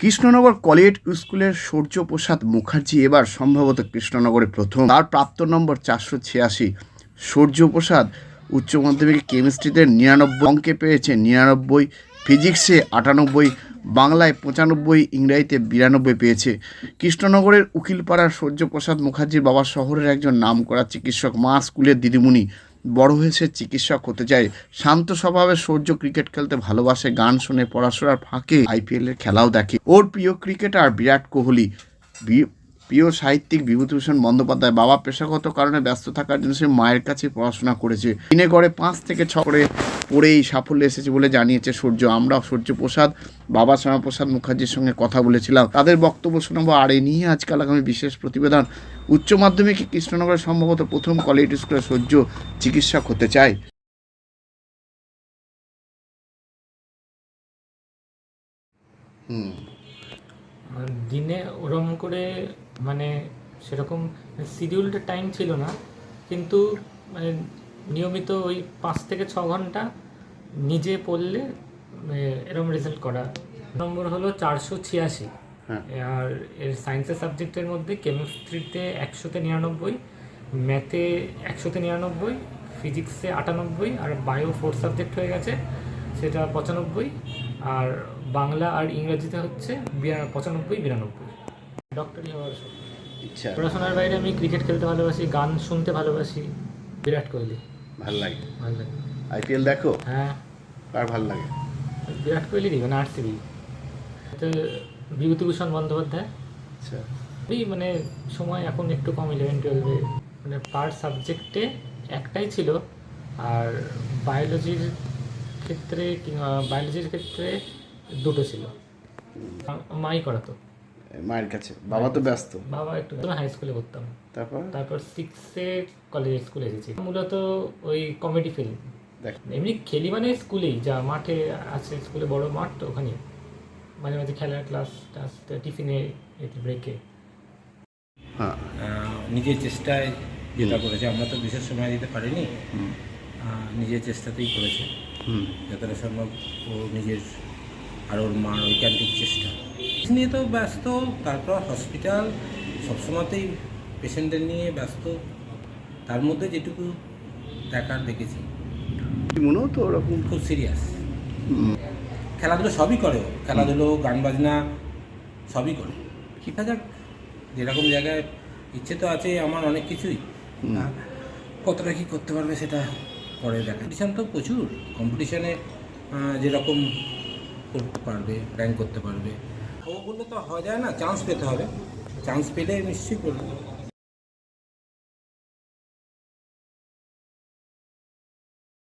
Krishnanagar college স্কুলের সূর্যপ্রসাদ মুখার্জি এবার সম্ভবত কৃষ্ণনগরে প্রথম। তার প্রাপ্ত নম্বর চারশো ছিয়াশি। সূর্যপ্রসাদ উচ্চ মাধ্যমিকে কেমিস্ট্রিতে নিরানব্বই। অঙ্কে পেয়েছে নিরানব্বই, ফিজিক্সে আটানব্বই, বাংলায় পঁচানব্বই, ইংরাজিতে বিরানব্বই পেয়েছে। কৃষ্ণনগরের উকিলপাড়ার সূর্যপ্রসাদ মুখার্জির বাবা শহরের একজন নামকরা চিকিৎসক মা স্কুলের দিদিমণি বড় হয়েছে, চিকিৎসক হতে চায় শান্ত স্বভাবে সৌর্য ক্রিকেট খেলতে ভালোবাসে, গান শুনে পড়াশোনার ফাঁকে আইপিএল এর খেলাও দেখে। ওর প্রিয় ক্রিকেটার বিরাট কোহলি। প্রিয় সাহিত্যিক বিভূতিভূষণ বন্দ্যোপাধ্যায় বাবা পেশাগত কারণে ব্যস্ত থাকার জন্য সে মায়ের কাছে পড়াশোনা করেছে। দিনে গড়ে পাঁচ থেকে ছ করে পড়েই সাফল্য এসেছে বলে জানিয়েছে সূর্য। আমরা সূর্যপ্রসাদ বাবা শ্যামাপ্রসাদ মুখার্জির সঙ্গে কথা বলেছিলাম। তাদের বক্তব্য শোনাবো আর এই নিয়ে আজকাল আগামী বিশেষ প্রতিবেদন। উচ্চ মাধ্যমিকে কৃষ্ণনগরে সম্ভবত প্রথম কলেজ স্কুলে সূর্য চিকিৎসক হতে চায়। হুম। দিনে ওরম করে মানে সেরকম শিডিউলড টাইম ছিল না কিন্তু মানে নিয়মিত ওই পাঁচ থেকে ছ ঘণ্টা নিজে পড়লে এরম রেজাল্ট করা। নম্বর হলো চারশো ছিয়াশি। হ্যাঁ। আর এর সায়েন্সের সাবজেক্টের মধ্যে কেমিস্ট্রিতে একশোতে নিরানব্বই ম্যাথে একশোতে নিরানব্বই ফিজিক্সে আটানব্বই আর বায়ো ফোর সাবজেক্ট হয়ে গেছে সেটা পঁচানব্বই আর বাংলা আর ইংরাজিতে হচ্ছে পঁচানব্বই বিরানব্বই। ডক্টরই হওয়ার ইচ্ছা পড়াশোনার বাইরে আমি ক্রিকেট খেলতে ভালোবাসি গান শুনতে ভালোবাসি বিরাট কোহলি। ভালো লাগে? ভালো লাগে। আইপিএল দেখো? হ্যাঁ। কার ভালো লাগে? বিরাট কোহলি দিবেন আরসিবি। তো বিভূতিভূষণ বন্দ্যোপাধ্যায়। আচ্ছা। এই মানে সময় এখন একটু কম ইলেভেন টুয়েলভে মানে পার সাবজেক্টে একটাই ছিল। আর বায়োলজির ক্ষেত্রে বায়োলজির ক্ষেত্রে দুটো ছিল। মাই করাতো। মায়ের কাছে। বাবা তো ব্যস্ত। বাবা একটু হাই স্কুলে পড়তাম। তারপর? তারপর সিক্সে কলেজ স্কুলে এসেছি। মূলত ওই কমেডি ফিল্ম দেখ। এমনি খেলি মানে স্কুলেই যা মাঠে আছে স্কুলে বড় মাঠ তো ওখানেই। মাঝে মাঝে খেলার ক্লাস টাস টিফিনে ব্রেকে হ্যাঁ। নিজের চেষ্টায় যেটা করেছে আমরা তো বিশেষ সময় দিতে পারিনি। নিজের চেষ্টাতেই করেছে। হুম। যতটা সম্ভব ও নিজের আর ওর মার ঐকান্তিক চেষ্টা। নিয়ে তো ব্যস্ত তারপর হসপিটাল সবসময়তেই পেশেন্টদের নিয়ে ব্যস্ত। তার মধ্যে যেটুকু দেখার দেখেছি। কি মনে হতো ওরকম? খুব সিরিয়াস খেলাধুলো সবই করে। খেলাধুলো গান বাজনা সবই করে। দেখা যাক যেরকম জায়গায় ইচ্ছে তো আছে আমার অনেক কিছুই। কতটা কী করতে পারবে সেটা পরে দেখা। কম্পিটিশান তো প্রচুর। কম্পিটিশানে যেরকম করতে পারবে র্যাঙ্ক করতে পারবে। ওগুলো তো হওয়া যায় না চান্স পেতে হবে। চান্স পেলে নিশ্চয়ই করবে।